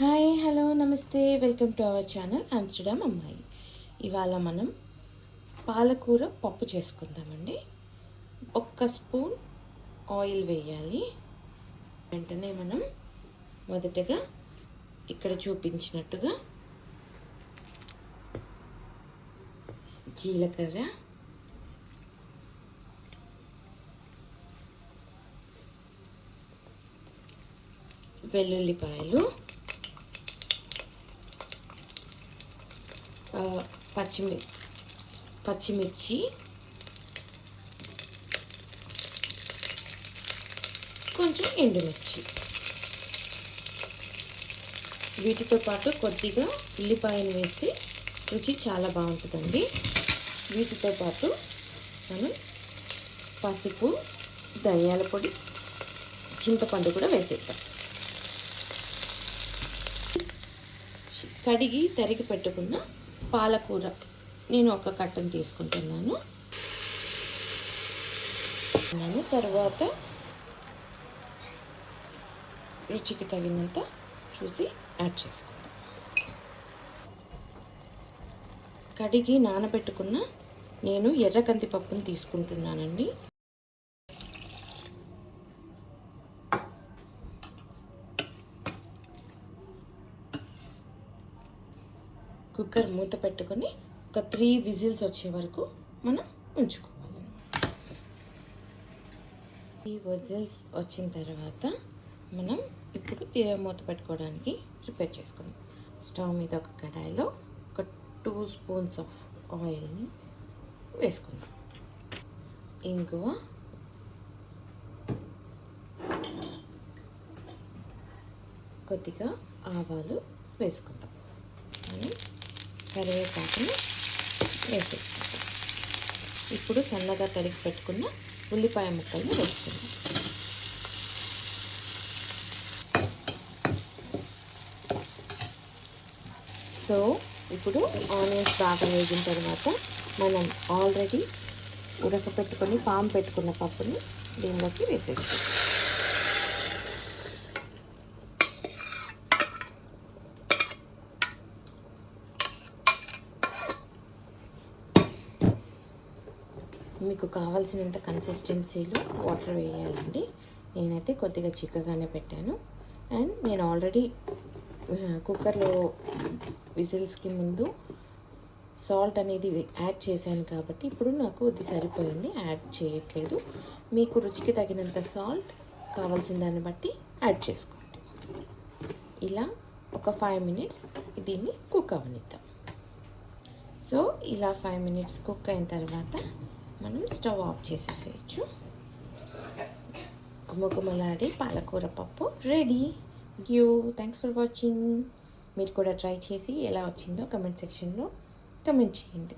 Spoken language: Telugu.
Hi hello namaste. Welcome to our channel Amsterdam అమ్మాయి. ఇవాళ మనం పాలకూర పప్పు చేసుకుందామండి. ఒక్క స్పూన్ ఆయిల్ వేయాలి. వెంటనే మనం మొదటగా ఇక్కడ చూపించినట్టుగా జీలకర్ర వెల్లుల్లిపాయలు పచ్చిమి పచ్చిమిర్చి. కొంచెం ఎండుమిర్చి. వీటితో పాటు కొద్దిగా ఉల్లిపాయలు వేస్తే రుచి చాలా బాగుంటుందండి. వీటితో పాటు మనం పసుపు ధనియాల పొడి చింతపండు కూడా వేసేద్దాం. కడిగి తరిగి పెట్టుకున్న పాలకూర. నేను ఒక కట్టను తీసుకుంటున్నాను. నేను తర్వాత రుచికి తగినంత చూసి యాడ్ చేసుకుందాం. కడిగి నానబెట్టుకున్న నేను ఎర్రకంది పప్పును తీసుకుంటున్నానండి. కుక్కర్ మూత పెట్టుకొని ఒక త్రీ విజిల్స్ వచ్చే వరకు మనం ఉంచుకోవాలి. త్రీ విజిల్స్ వచ్చిన తర్వాత మనం ఇప్పుడు తీర మూత పెట్టుకోవడానికి ప్రిపేర్ చేసుకుందాం. స్టవ్ మీద ఒక కడాయిలో ఒక టూ స్పూన్స్ ఆఫ్ ఆయిల్ని వేసుకుందాం. ఇంగువ కొద్దిగా ఆవాలు వేసుకుందాం. కరివేపాకుని వేసేసుకుంటాం. ఇప్పుడు సన్నగా తరిగి పెట్టుకున్న ఉల్లిపాయ ముక్కల్ని వేసుకుందాం. సో ఇప్పుడు ఆనియన్స్ బాగా వేగిన తర్వాత మనం ఆల్రెడీ ఉడకపెట్టుకొని పాము పెట్టుకున్న పప్పుని దీనిలోకి వేసేస్తాం మీకు కావాల్సినంత కన్సిస్టెన్సీలో వాటర్ వేయాలండి. నేనైతే కొద్దిగా చిక్కగానే పెట్టాను. అండ్ నేను ఆల్రెడీ కుక్కర్లో విజిల్స్కి ముందు సాల్ట్ అనేది యాడ్ చేశాను కాబట్టి ఇప్పుడు నాకు అది సరిపోయింది. యాడ్ చేయట్లేదు. మీకు రుచికి తగినంత సాల్ట్ కావాల్సిన దాన్ని బట్టి యాడ్ చేసుకోండి. ఇలా ఒక ఫైవ్ మినిట్స్ దీన్ని కుక్ అవనిద్దాం. సో ఇలా ఫైవ్ మినిట్స్ కుక్ అయిన తర్వాత మనం స్టవ్ ఆఫ్ చేసేసేయచ్చు. గుమగుమలాడే పాలకూర పప్పు ready. You thanks for watching మీరు కూడా ట్రై చేసి ఎలా వచ్చిందో కమెంట్ సెక్షన్లో కమెంట్ చేయండి.